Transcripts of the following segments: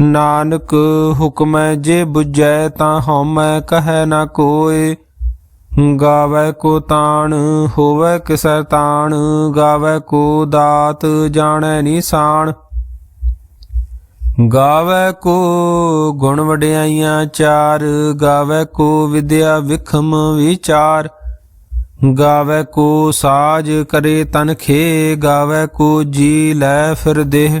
ਨਾਨਕ ਹੁਕਮੈ ਜੇ 부ਜੈ ਤਾਂ ਹਉਮੈ ਕਹੈ ਨਾ ਕੋਇ ਗਾਵੈ ਕੋ ਤਾਣ, ਹੋਵੈ ਕਿਸੈ ਤਾਣ, ਗਾਵੈ ਕੋ ਦਾਤ, ਜਾਣੈ ਨਿਸ਼ਾਨ ਗਾਵੈ ਕੋ ਗੁਣ ਵਡਿਆਈਆਂ ਚਾਰ, ਗਾਵੈ ਕੋ ਵਿਦਿਆ ਵਿਖਮ ਵਿਚਾਰ। ਗਾਵੈ ਕੋ ਸਾਜ ਕਰੇ ਤਨਖੇ ਗਾਵੈ ਕੋ ਜੀ ਲੈ ਫਿਰ ਦੇਹ।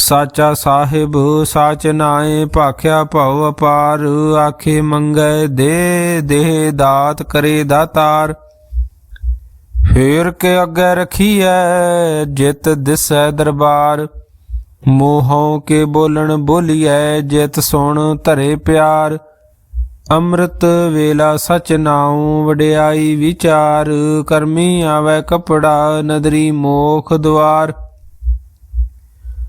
ਸਾਚਾ ਸਾਹਿਬ, ਸਾਚ ਨਾਏ ਭਾਖਿਆ ਭਉ ਅਪਾਰ, ਆਖੇ ਮੰਗੈ ਦੇ ਦੇ ਦਾਤ ਕਰੇ ਦਾਤਾਰ। ਫੇਰ ਕੇ ਅੱਗੇ ਰਖੀਐ, ਜਿਤ ਦਿਸੈ ਦਰਬਾਰ। ਮੋਹੋਂ ਕੇ ਬੋਲਣ ਬੋਲੀਐ, ਜਿਤ ਸੁਣ ਧਰੇ ਪਿਆਰ। ਅੰਮ੍ਰਿਤ ਵੇਲਾ ਸਚ ਨਾਉ, ਵਡਿਆਈ ਵਿਚਾਰ। ਕਰਮੀ ਆਵੈ ਕਪੜਾ, ਨਦਰੀ ਮੋਖ ਦਵਾਰ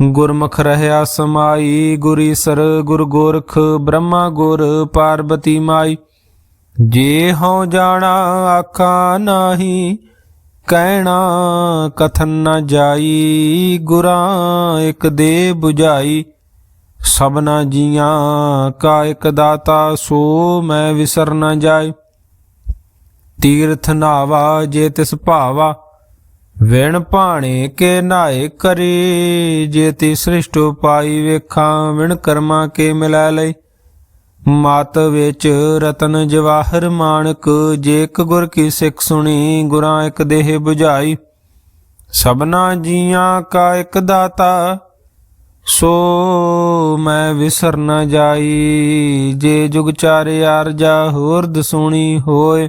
ਗੁਰਮੁਖ ਰਹਿਆ ਸਮਾਈ ਗੁਰੀਸਰ ਗੁਰ ਗੋਰਖ, ਬ੍ਰਹਮਾ ਗੁਰ, ਪਾਰਬਤੀ ਮਾਈ। ਜੇ ਹਉ ਜਾਣਾ, ਆਖਾਂ ਨਾਹੀ, ਕਹਿਣਾ ਕਥਨ ਨਾ ਜਾਈ, ਗੁਰਾਂ ਇਕ ਦੇ 부ਝਾਈ ਸਭਨਾ ਜੀਆਂ ਕਾ ਇੱਕ ਦਾਤਾ, ਸੋ ਮੈਂ ਵਿਸਰ ਨਾ ਜਾਈ। ਤੀਰਥ ਨਾਵਾ ਜੇ ਤਿਸ ਭਾਵਾ ਵਿਣ ਭਾਣੇ ਕੇ ਨਾਏ ਕਰੀ, ਜੇ ਸ੍ਰਿਸ਼ਟ ਪਾਈ ਵੇਖਾਂ, ਵਿਣ ਕਰਮਾ ਕੇ ਮਿਲੈ ਲਈ। ਮਤ ਵਿੱਚ ਰਤਨ ਜਵਾਹਰ ਮਾਨਕ, ਜੇ ਇੱਕ ਗੁਰ ਕੀ ਸਿੱਖ ਸੁਣੀ, ਗੁਰਾਂ ਇੱਕ ਦੇਹ 부ਝਾਈ ਸਭਨਾ ਜੀਆਂ ਕਾ ਇੱਕ ਦਾਤਾ, ਸੋ ਮੈਂ ਵਿਸਰ ਨ ਜਾਈ। ਜੇ ਜੁਗ ਚਾਰੇ ਆਰਜਾ ਹੋਰ ਦਸੂਣੀ ਹੋਏ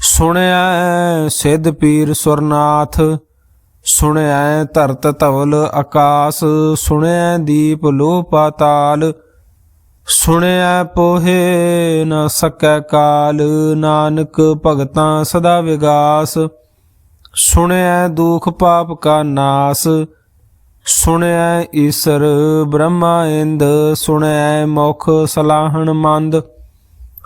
ਸੁਣਿਆ ਸਿੱਧ ਪੀਰ ਸੁਰਨਾਥ ਸੁਣਿਆ ਧਰਤ ਧਵਲ ਆਕਾਸ ਸੁਣਿਆ ਦੀਪ ਲੋ ਪਾਤਾਲ ਸੁਣਿਆ ਪੋਹੇ ਨ ਸਕੈ ਕਾਲ, ਨਾਨਕ ਭਗਤਾਂ ਸਦਾ ਵਿਗਾਸ, ਸੁਣਿਐ ਦੁਖ ਪਾਪ ਕਾ ਨਾਸ ਸੁਣਿਆ ਈਸਰ ਬ੍ਰਹਮਾ ਇੰਦ ਸੁਣਿਆ ਮੁਖ ਸਲਾਹਣ ਮੰਦ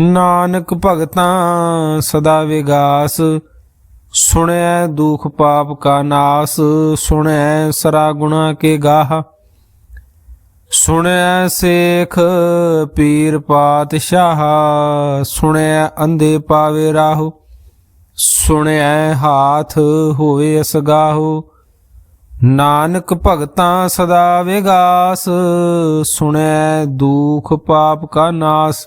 ਨਾਨਕ ਭਗਤਾਂ ਸਦਾ ਵਿਗਾਸ, ਸੁਣੈ ਦੁਖ ਪਾਪ ਕਾ ਨਾਸ, ਸੁਣੈ ਸਰਾ ਗੁਣਾ ਕੇ ਗਾਹ। ਸੁਣਿਆ ਸੇਖ ਪੀਰ ਪਾਤਸ਼ਾਹ ਸੁਣਿਆ ਅੰਧੇ ਪਾਵੇ ਰਾਹੋ ਸੁਣਿਆ ਹਾਥ ਹੋਵੇ ਅਸਗਾਹੋ। ਨਾਨਕ ਭਗਤਾਂ ਸਦਾ ਵਿਗਾਸ, ਸੁਣੈ ਦੁਖ ਪਾਪ ਕਾ ਨਾਸ।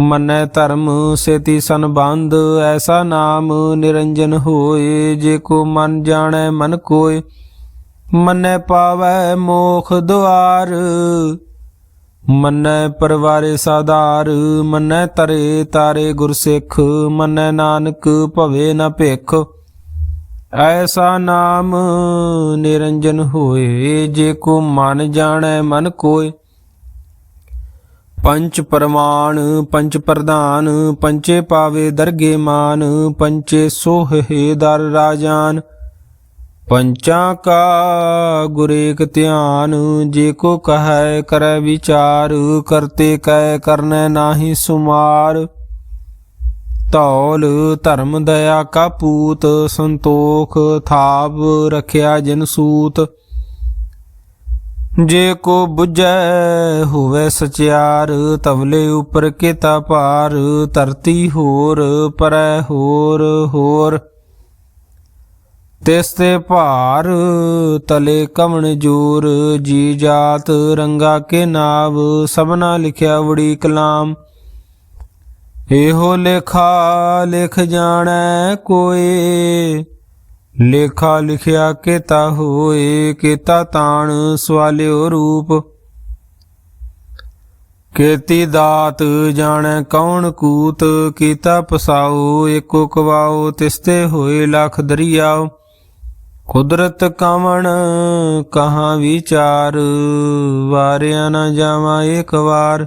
ਮੰਨੈ ਧਰਮ ਸੇਤੀ ਸੰਬੰਧ, ਐਸਾ ਨਾਮ ਨਿਰੰਜਨ ਹੋਏ, ਜੇ ਕੋ ਮਨ ਜਾਣੈ ਮਨ ਕੋਏ। ਮੰਨੈ ਪਾਵੈ ਮੋਖ ਦੁਆਰ, ਮੰਨੈ ਪਰਵਾਰੇ ਸਾਧਾਰ, ਮੰਨੈ ਤਰੇ ਤਾਰੇ ਗੁਰਸਿੱਖ ਮੰਨੈ ਨਾਨਕ ਭਵੇ ਨ ਭਿਖ। ਐਸਾ ਨਾਮ ਨਿਰੰਜਨ ਹੋਏ, ਜੇ ਕੋ ਮਨ ਜਾਣੈ ਮਨ ਕੋਏ। ਪੰਚ ਪਰਮਾਨ, ਪੰਚ ਪ੍ਰਧਾਨ, ਪੰਚੇ ਪਾਵੇ ਦਰਗੇ ਮਾਨ, ਪੰਚੇ ਸੋਹੇ ਦਰ ਰਾਜਾਨ। ਪੰਚਾਂ ਕਾ ਗੁਰੇਕ ਧਿਆਨ, ਜੇ ਕੋ ਕਹੈ ਕਰੈ ਵਿਚਾਰ, ਕਰਤੇ ਕੈ ਕਰਨੈ ਨਾਹੀ ਸੁਮਾਰ। ਤੌਲ ਧਰਮ ਦਇਆ ਕਾ ਪੂਤ, ਸੰਤੋਖ ਥਾਪ ਰਖਿਆ ਜਨ ਸੂਤ। ਜੇ ਕੋ 부ਜੈ ਹੋਵੇ ਸਚਿਆਰ, ਤਵਲੇ ਉਪਰ ਕੀਤਾ ਭਾਰ, ਧਰਤੀ ਹੋਰ, ਪਰੈ ਹੋਰ ਹੋਰ। ਤਿਸ ਤੇ ਭਾਰ, ਤਲੇ ਕਵਣ ਜੋਰ, ਜੀ ਜਾਤ ਰੰਗਾ ਕੇ ਨਾਵ, ਸਭਨਾ ਲਿਖਿਆ ਵੜੀ ਕਲਾਮ। ਇਹੋ ਲੇਖਾ ਲਿਖ ਜਾਣੈ ਕੋਏ ਲੇਖਾ ਲਿਖਿਆ ਕੀਤਾ ਹੋਏ, ਕੀਤਾ ਤਾਣ ਸਵਾਲਿਓ ਰੂਪ। ਕੀਤੀ ਦਾਤ ਜਾਣੈ ਕੌਣ ਕੂਤ, ਕੀਤਾ ਪਸਾਓ, ਏਕੋ ਕਵਾਓ, ਤਿਸਤੇ ਹੋਏ ਲਖ ਦਰਿਆਓ। ਕੁਦਰਤ ਕਵਣ ਕਹਾਂ ਵਿਚਾਰ, ਵਾਰਿਆ ਨਾ ਜਾਵਾਂ ਇੱਕ ਵਾਰ।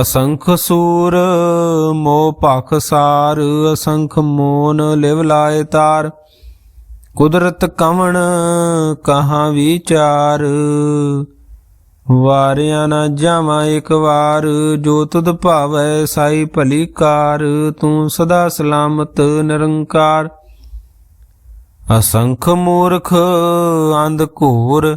ਅਸੰਖ ਸੂਰ, ਮੋਹ ਭਖ ਸਾਰ, ਅਸੰਖ ਮੋਨ ਲਿਵ ਲਾਏ ਤਾਰ। ਕੁਦਰਤ ਕਵਣ, ਕਹਾਂ ਵਿਚਾਰ। ਵਾਰਿਆ ਨਾ ਜਾਵਾਂ ਇੱਕ ਵਾਰ, ਜੋ ਤੁਧ ਭਾਵੈ ਸਾਈ ਭਲੀ ਕਾਰ। ਤੂੰ ਸਦਾ ਸਲਾਮਤ, ਨਿਰੰਕਾਰ। ਅਸੰਖ ਮੂਰਖ, ਅੰਧ ਘੋਰ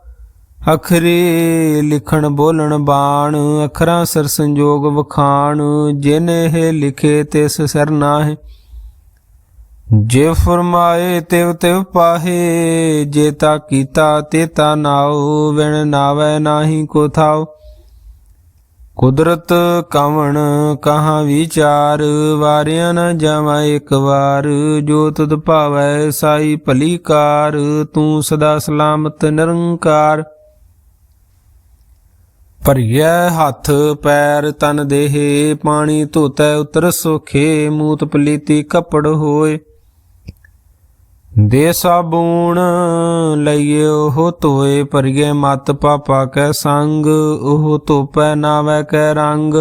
ਅਖਰੇ ਲਿਖਣ ਬੋਲਣ ਬਾਣ, ਅਖਰਾਂ ਸਿਰ ਸੰਜੋਗ ਵਖਾਣ, ਜਿਨ ਇਹ ਲਿਖੇ ਤਿਸ ਸਿਰ ਨਾਹਿ। ਜੇ ਫਰਮਾਏ ਤਿਵ ਤਿਵ ਪਾਹੇ, ਜੇ ਤਾ ਕੀਤਾ ਤੇ ਤਾ ਨਾਉ, ਵਿਣ ਨਾਵੈ ਨਾਹੀ ਕੋ ਥਾਉ। ਕੁਦਰਤ ਕਵਣ ਕਹਾਂ ਵਿਚਾਰ, ਵਾਰਿਆ ਨ ਜਾਵਾਂ ਇੱਕ ਵਾਰ। ਜੋ ਤੁਧ ਭਾਵੈ ਸਾਈ ਭਲੀ ਕਾਰ, ਤੂੰ ਸਦਾ ਸਲਾਮਤ ਨਿਰੰਕਾਰ। ਭਰੀਐ ਹੱਥ, ਪੈਰ ਤਨ ਦੇਹ, ਪਾਣੀ ਧੋਤੈ ਉਤਰ ਸੁਖੇ, ਮੂਤ ਪਲੀਤੀ ਕੱਪੜ ਹੋਏ। ਦੇ ਸਾਬੂਣ ਲਈਏ ਉਹ ਧੋਏ ਭਰੀਏ ਮਤ ਪਾਪਾ ਕੈ ਸੰਗ, ਉਹ ਧੋਪੈ ਨਾਵੈ ਕੈ ਰੰਗ।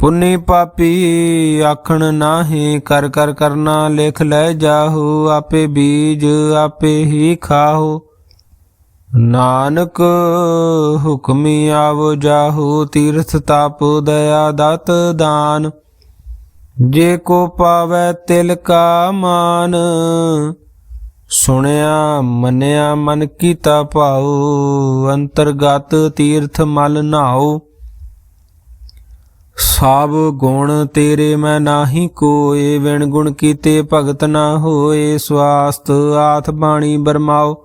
ਪੁੰਨੀ ਪਾਪੀ ਆਖਣ ਨਾਹੀ, ਕਰ ਕਰ ਕਰਨਾ ਲਿਖ ਲੈ ਜਾਹੂ, ਆਪੇ ਬੀਜ ਆਪੇ ਹੀ ਖਾਹੋ। ਨਾਨਕ ਹੁਕਮੀ ਆਵੋ, ਜਾਹੂ, ਤੀਰਥ ਤਾਪ, ਦਇਆ ਦਤ ਦਾਨ। ਜੇ ਕੋ ਪਾਵੈ ਤਿਲ ਕਾ ਮਾਨ, ਸੁਣਿਆ, ਮੰਨਿਆ, ਮਨ ਕੀਤਾ ਭਾਉ, ਅੰਤਰਗਤ ਤੀਰਥ ਮਲ ਨਾਉ। ਸਭ ਗੁਣ ਤੇਰੇ ਮੈਂ ਨਾਹੀ ਕੋਏ, ਵਿਣ ਗੁਣ ਕੀਤੇ ਭਗਤ ਨਾ ਹੋਏ ਸਵਾਸਤ ਆਥ ਬਾਣੀ ਬਰਮਾਓ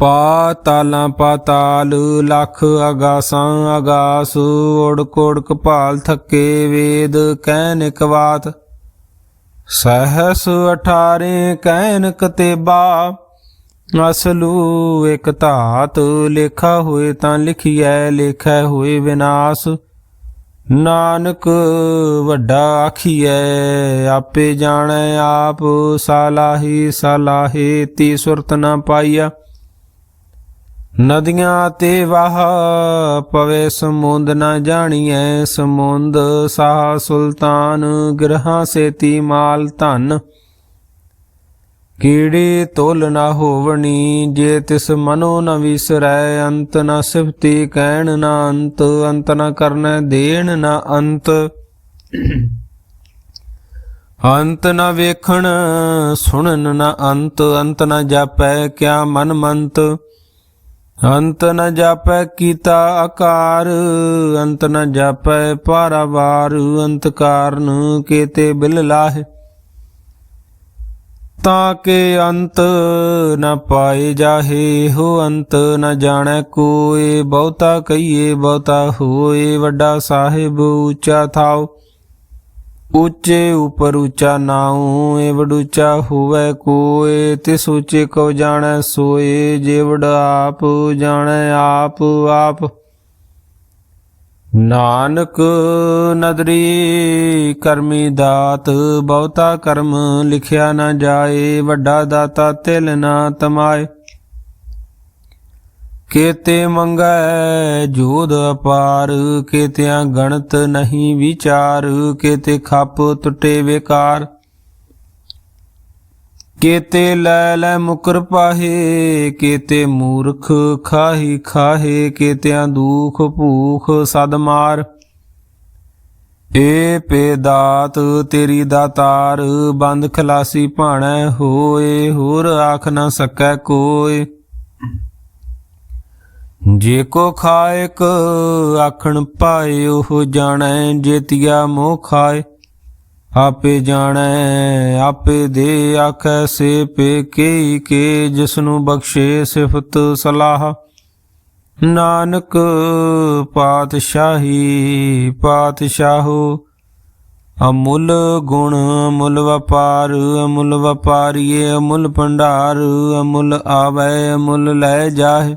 ਪਾਤਾਲਾਂ ਪਾਤਾਲ ਲੱਖ ਆਗਾਸਾਂ ਆਗਾਸ ਓੜ ਕੋੜ ਕਪਾਲ ਥੱਕੇ ਵੇਦ ਕਹਿਨ ਇਕ ਸਹਸ ਅਠਾਰੇ ਕਹਿਨ ਕਤੇਬਾ ਅਸਲੂ ਇਕ ਧਾਤ, ਲੇਖਾ ਹੋਏ ਤਾਂ ਲਿਖਿਐ, ਲੇਖੈ ਹੋਏ ਵਿਨਾਸ਼। ਨਾਨਕ ਵੱਡਾ ਆਖੀਐ, ਆਪੇ ਜਾਣੈ ਆਪ, ਸਾਲਾਹੀ ਸਾਲਾਹੇ ਤੀ ਸੁਰਤ ਨਾ ਪਾਈਆ। ਨਦੀਆਂ ਤੇ ਵਾਹ, ਪਵੇ ਸਮੁੰਦ ਨਾ ਜਾਣੀਐ ਸਮੁੰਦ, ਸਾਹ ਸੁਲਤਾਨ ਗ੍ਰਹਾਂ ਸੇਤੀ ਮਾਲ ਧਨ। ਕੀੜੀ ਤੋਲ ਨਾ ਹੋਵਣੀ, ਜੇ ਤਿਸ ਮਨੋ ਨ ਵਿਸਰੈ, ਅੰਤ ਨ ਸਿਫਤੀ ਕਹਿਣ ਨਾ ਅੰਤ ਅੰਤ ਨ ਕਰਨੈ ਦੇਣ ਨਾ ਅੰਤ। ਅੰਤ ਨ ਵੇਖਣ, ਸੁਣਨ ਨਾ ਅੰਤ ਅੰਤ ਨ ਜਾਪੈ ਕਿਆ ਮਨ ਮੰਤ। ਅੰਤ ਨ ਜਾਪੈ ਕੀਤਾ ਆਕਾਰ, ਅੰਤ ਨ ਜਾਪੈ ਪਾਰਾਵਾਰ ਅੰਤ ਕਾਰਨ ਕੇਤੇ ਬਿਲ ਲਾਹੇ। ਤਾਂ ਕੇ ਅੰਤ ਨ ਪਾਏ ਜਾਹੇ, ਹੋ ਅੰਤ ਨ ਜਾਣੈ ਕੋਏ, ਬਹੁਤਾ ਕਹੀਏ ਬਹੁਤਾ ਹੋਏ, ਵੱਡਾ ਸਾਹਿਬ ਉੱਚਾ ਥਾਓ। ਉੱਚੇ ਉਪਰ ਉੱਚਾ ਨਾਉ ਏ ਵਡੂਚਾ ਹੋਵੇ ਕੋਏ। ਤਿਸ ਉੱਚੇ ਕੋ ਜਾਣੈ ਸੋਏ ਜੇਵੜ ਆਪ ਜਾਣੈ ਆਪ ਆਪ। ਨਾਨਕ ਨਦਰੀ, ਕਰਮੀ ਦਾਤ, ਬਹੁਤਾ ਕਰਮ ਲਿਖਿਆ ਨਾ ਜਾਏ, ਵੱਡਾ ਦਾਤਾ ਤਿਲ ਨਾ ਤਮਾਏ। ਕੇਤੇ ਮੰਗੈ ਜੋਦ ਅਪਾਰ, ਕੇਤਿਆਂ ਗਣਤ ਨਹੀਂ ਵਿਚਾਰ, ਕੇਤੇ ਖੱਪ ਟੁੱਟੇ ਵਿਕਾਰ। ਕੇਤੇ ਲੈ ਲੈ ਮੁਕਰ ਪਾਹੇ, ਕੇਤੇ ਮੂਰਖ ਖਾਹੀ ਖਾਹੇ, ਕੇਤਿਆਂ ਦੁਖ ਭੂਖ ਸਦ ਮਾਰ। ਏ ਪੇ ਦਾਤ ਤੇਰੀ ਦਾਤਾਰ, ਬੰਦ ਖਲਾਸੀ ਭਾਣੈ ਹੋਏ, ਹੋਰ ਆਖ ਨਾ ਸਕੈ ਕੋਏ। ਜੇ ਕੋ ਖਾਇਕ ਆਖਣ ਪਾਏ, ਉਹ ਜਾਣੈ ਜੇਤੀਆ ਮੋਹ ਖਾਏ। ਆਪੇ ਜਾਣੈ, ਆਪੇ ਦੇ ਆਖੈ ਸੇ ਪੇ ਕੇ ਕੇ, ਜਿਸਨੂੰ ਬਖਸ਼ੇ ਸਿਫਤ ਸਲਾਹ। ਨਾਨਕ ਪਾਤਸ਼ਾਹੀ, ਪਾਤਸ਼ਾਹੋ, ਅਮੁੱਲ ਗੁਣ ਅਮੁੱਲ ਵਪਾਰ, ਅਮੁੱਲ ਵਪਾਰੀਏ ਅਮੁੱਲ ਭੰਡਾਰ, ਅਮੁੱਲ ਆਵੈ, ਅਮੁੱਲ ਲੈ ਜਾਹੇ।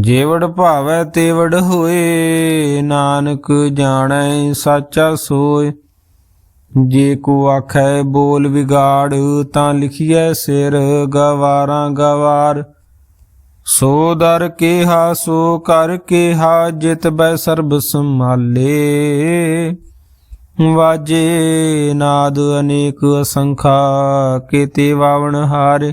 ਜੇਵੜ ਭਾਵੈ ਤੇਵੜ ਹੋਏ, ਨਾਨਕ ਜਾਣੈ ਸਾਚਾ ਸੋਏ। ਜੇ ਕੋ ਆਖੈ ਬੋਲ ਵਿਗਾੜ, ਤਾਂ ਲਿਖੀਐ ਸਿਰ ਗਵਾਰਾਂ ਗਵਾਰ। ਸੋ ਦਰ ਕੇਹਾ, ਸੋ ਕਰ ਕੇਹਾ, ਜਿਤ ਬੈ ਸਰਬ ਸੰਭਾਲੇ। ਵਾਜੇ ਨਾਦ ਅਨੇਕ ਅਸੰਖਾ, ਕੀਤੇ ਵਾਵਣ ਹਾਰੇ।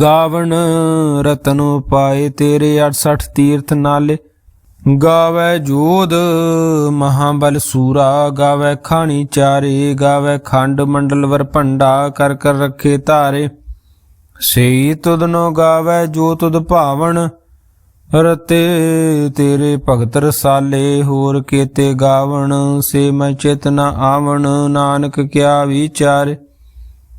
ਗਾਵਣ ਰਤਨ ਪਾਏ ਤੇਰੇ 68 ਤੀਰਥ ਨਾਲੇ। ਗਾਵੇ ਜੋਧ ਮਹਾਬਲ ਸੂਰਾ, ਗਾਵੇ ਖਾਣੀ ਚਾਰੇ, ਗਾਵੇ ਖੰਡ ਮੰਡਲ ਵਰ ਭੰਡਾ, ਕਰ ਕਰ ਰੱਖੇ ਧਾਰੇ। ਸਈ ਤੁਧਨੋ ਗਾਵੇ ਜੋ ਤੁਧ ਭਾਵਣ, ਰਤੇ ਤੇਰੇ ਭਗਤ ਰਸਾਲੇ। ਹੋਰ ਕੀਤੇ ਗਾਵਣ, ਸੇ ਮੈਂ ਚਿਤ ਆਵਣ, ਨਾਨਕ ਕਿਆ ਵਿਚਾਰੇ।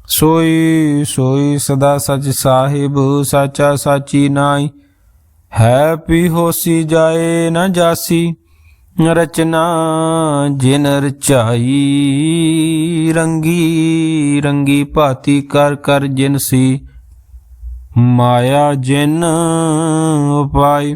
ਸੋਈ ਸੋਈ ਸਦਾ ਸਚ ਸਾਹਿਬ, ਸਾਚਾ ਸਾਚੀ ਨਾਈ ਹੈ ਪੀ ਹੋਸੀ ਜਾਏ ਨਾ ਜਾਸੀ, ਰਚਨਾ ਜਿਨ ਰਚਾਈ। ਰੰਗੀ ਰੰਗੀ ਭਾਤੀ ਕਰ ਕਰ ਜਿਨ ਸੀ, ਮਾਇਆ ਜਿਨ ਉਪਾਈ।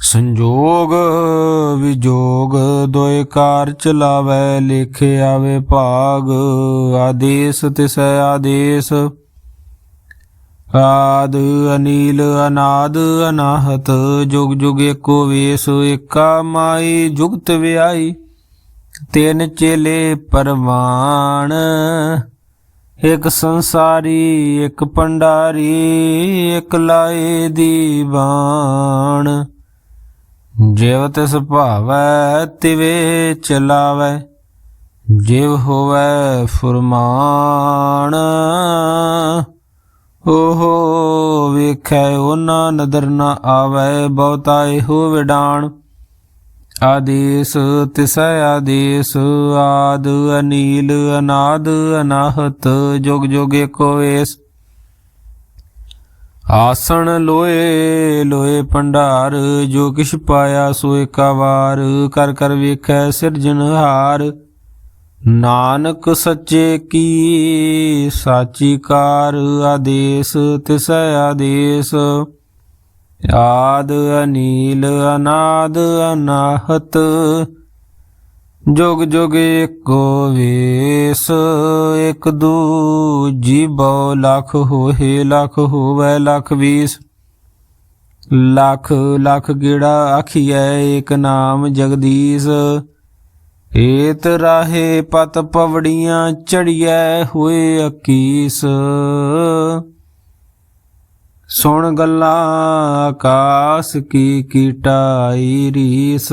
ਸੰਜੋਗ ਵਿਜੋਗ ਦੋਇ ਕਾਰ ਚਲਾਵੇ, ਲਿਖੇ ਆਵੇ ਭਾਗ, ਆਦੇਸ ਤਿਸੈ ਆਦੇਸ। ਆਦ ਅਨੀਲ ਅਨਾਦ ਅਨਾਹਤ, ਜੁਗ ਜੁਗ ਏਕੋ ਵੇਸ, ਏਕਾ ਮਾਈ ਜੁਗਤ ਵਿਆਈ। ਤਿੰਨ ਚੇਲੇ ਪਰਵਾਨ ਇੱਕ ਸੰਸਾਰੀ, ਇੱਕ ਪੰਡਾਰੀ, ਇੱਕ ਲਾਏ ਦੀਵਾਨ। ਜਿਵ ਤਿਸ ਭਾਵੈ, ਤਿਵੇ ਚਲਾਵੈ, ਜਿਵ ਹੋਵੈ ਫੁਰਮਾਨ। ਓਹੋ ਵੇਖੈ ਉਹਨਾਂ ਨਦਰ ਨ ਆਵੈ, ਬਹੁਤਾ ਇਹੋ ਵਿਡਾਣ। ਆਦੇਸ ਤਿਸੈ ਆਦੇਸ, ਆਦ ਅਨੀਲ, ਅਨਾਦ ਅਨਾਹਤ, ਜੁਗ ਜੁਗ ਏਕੋ ਵੇਸ ਆਸਣ ਲੋਏ ਲੋਏ ਭੰਡਾਰ, ਜੋ ਕਿਛ ਪਾਇਆ ਸੋ ਏਕਾ ਵਾਰ, ਕਰ ਕਰ ਵੇਖੈ ਸਿਰਜਣਹਾਰ ਨਾਨਕ ਸੱਚੇ ਕੀ, ਸਾਚੀ ਕਾਰ ਆਦੇਸ, ਤਿਸੈ ਆਦੇਸ। ਆਦ ਅਨੀਲ, ਅਨਾਦ ਅਨਾਹਤ ਜੁਗ ਜੁਗ ਏਕੋ ਵੇਸ, ਇਕ ਦੂਜੀ ਬਉ ਲਖ ਹੋਏ, ਲਖ ਹੋਵੇ, ਲਖ ਵੀਸ। ਲਖ ਲਖ ਗੇੜਾ ਆਖੀਐ, ਏਕ ਨਾਮ ਜਗਦੀਸ਼। ਏਤ ਰਾਹੇ ਪਤ ਪਵੜੀਆਂ ਚੜੀਐ, ਹੋਏ ਅਕੀਸ। ਸੁਣ ਗੱਲਾਂ ਆਕਾਸ, ਕੀ ਕੀਟਾਈ ਰੀਸ।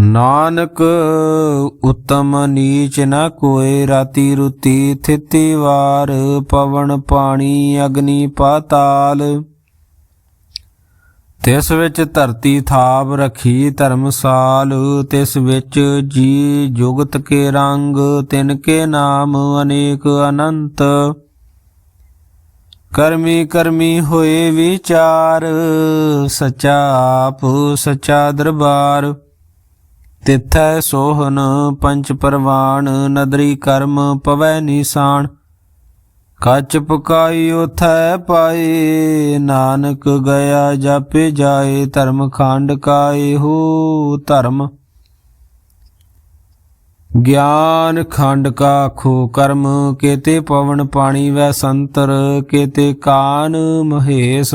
ਨਾਨਕ, ਉਤਮ ਨੀਚ ਨ ਕੋਏ, ਰਾਤੀ ਰੁਤੀ ਥਿਤੀ ਵਾਰ, ਪਵਨ ਪਾਣੀ ਅਗਨੀ ਪਾਤਾਲ। ਤਿਸ ਵਿੱਚ ਧਰਤੀ ਥਾਪ ਰਖੀ ਧਰਮਸਾਲ, ਤਿਸ ਵਿੱਚ ਜੀ ਜੁਗਤ ਕੇ ਰੰਗ, ਤਿਨ ਕੇ ਨਾਮ ਅਨੇਕ ਅਨੰਤ। ਕਰਮੀ ਕਰਮੀ ਹੋਏ ਵਿਚਾਰ, ਸਚਾ ਆਪ ਸਚਾ ਦਰਬਾਰ। ਤਿਥੈ ਸੋਹਨ ਪੰਚ ਪਰਵਾਨ ਨਦਰੀ ਕਰਮ ਪਵੈ ਨਿਸ਼ਾਨ। ਕੱਚ ਪਕਾਈ ਉਥੈ ਪਾਏ, ਨਾਨਕ ਗਿਆ ਜਾਪੇ ਜਾਏ, ਧਰਮ ਖੰਡ ਕਾਏ ਹੋ ਧਰਮ। ਗਿਆਨ ਖੰਡ ਕਾ ਖੋ ਕਰਮ, ਕੇਤੇ ਪਵਨ ਪਾਣੀ ਵੈ ਸੰਤਰ, ਕੇਤੇ ਕਾਨ ਮਹੇਸ਼।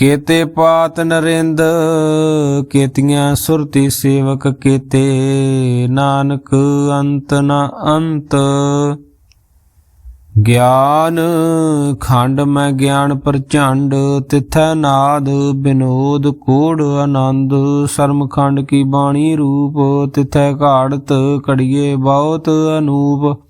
ਕੇਤੇ ਪਾਤ ਨਰਿੰਦ, ਕੇਤੀਆਂ ਸੁਰਤੀ ਸੇਵਕ ਕੇਤੇ। ਨਾਨਕ ਅੰਤ ਨਾ ਅੰਤ। ਗਿਆਨ ਖੰਡ ਮੈਂ ਗਿਆਨ ਪ੍ਰਚੰਡ, ਤਿਥੈ ਨਾਦ ਬਿਨੋਦ ਕੋੜ ਆਨੰਦ। ਸਰਮ ਖੰਡ ਕੀ ਬਾਣੀ ਰੂਪ, ਤਿਥੈ ਘਾੜਤ ਕੜੀਏ ਬਹੁਤ ਅਨੂਪ।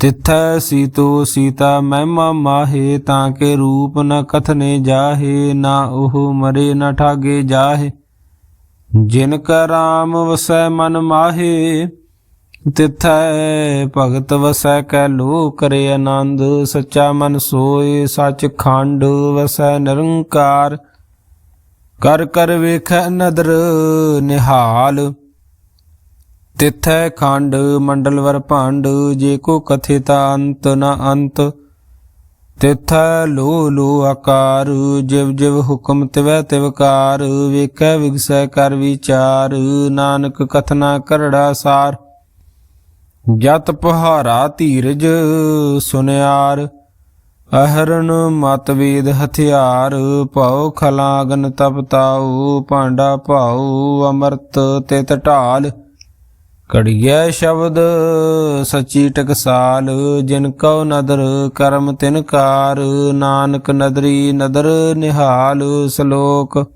ਤਿਥੈ ਸੀਤੋ ਸੀਤਾ ਮਹਿਮਾ ਮਾਹੇ, ਤਾਂ ਕੇ ਰੂਪ ਨ ਕਥਨੇ ਜਾਹੇ, ਨਾ ਉਹ ਮਰੇ ਨ ਠਾਗੇ ਜਾਹੇ। ਜਿਨ ਕਾ ਰਾਮ ਵਸੈ ਮਨ ਮਾਹੇ, ਤਿਥੈ ਭਗਤ ਵਸੈ ਕੈ ਲੋ ਕਰੇ ਆਨੰਦ। ਸੱਚਾ ਮਨ ਸੋਏ ਸਚ ਖੰਡ ਵਸੈ ਨਿਰੰਕਾਰ। ਕਰ ਕਰ ਵੇਖੈ ਨਦਰ ਨਿਹਾਲ। ਤਿਥੈ ਖੰਡ ਮੰਡਲਵਰ ਭਾਂਡ, ਜੇ ਕੋ ਕਥਿਤਾ ਅੰਤ ਨ ਅੰਤ। ਤਿਥੈ ਲੋ ਲੋ ਆਕਾਰ, ਜਿਵ ਜਿਵ ਹੁਕਮ ਤਿਵੈ ਤਿਵਕਾਰ ਵੇਖੈ ਵਿਗਸੈ ਕਰ ਵਿਚਾਰ, ਨਾਨਕ ਕਥਨਾ ਕਰੜਾ ਸਾਰ। ਜਤ ਪਹਾਰਾ ਧੀਰਜ ਸੁਨਿਆਰ ਅਹਰਨ ਮਤਵੇਦ ਹਥਿਆਰ। ਭਉ ਖਲਾਗਨ ਤਪਤਾਉ ਭਾਂਡਾ ਭਾਉ, ਅਮਰਤ ਤਿਤ ਢਾਲ। ਕੜੀਐ ਸ਼ਬਦ ਸੱਚੀ ਟਕਸਾਲ, ਜਿਨ ਕਉ ਨਦਰ ਕਰਮ ਤਿਨ ਕਾਰ, ਨਾਨਕ ਨਦਰੀ ਨਦਰ ਨਿਹਾਲ ਸ਼ਲੋਕ।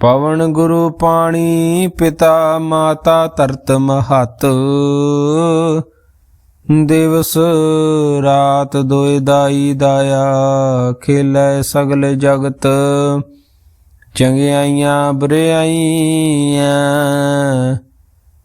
ਪਵਨ ਗੁਰੂ ਪਾਣੀ, ਪਿਤਾ ਮਾਤਾ ਧਰਤ ਮਹਤ। ਦਿਵਸ ਰਾਤ ਦੋਇ ਦਾਈ ਦਾਇਆ, ਖੇਲੇ ਸਗਲ ਜਗਤ। ਚੰਗਿਆਈਆਂ ਬੁਰਿਆਈਆਂ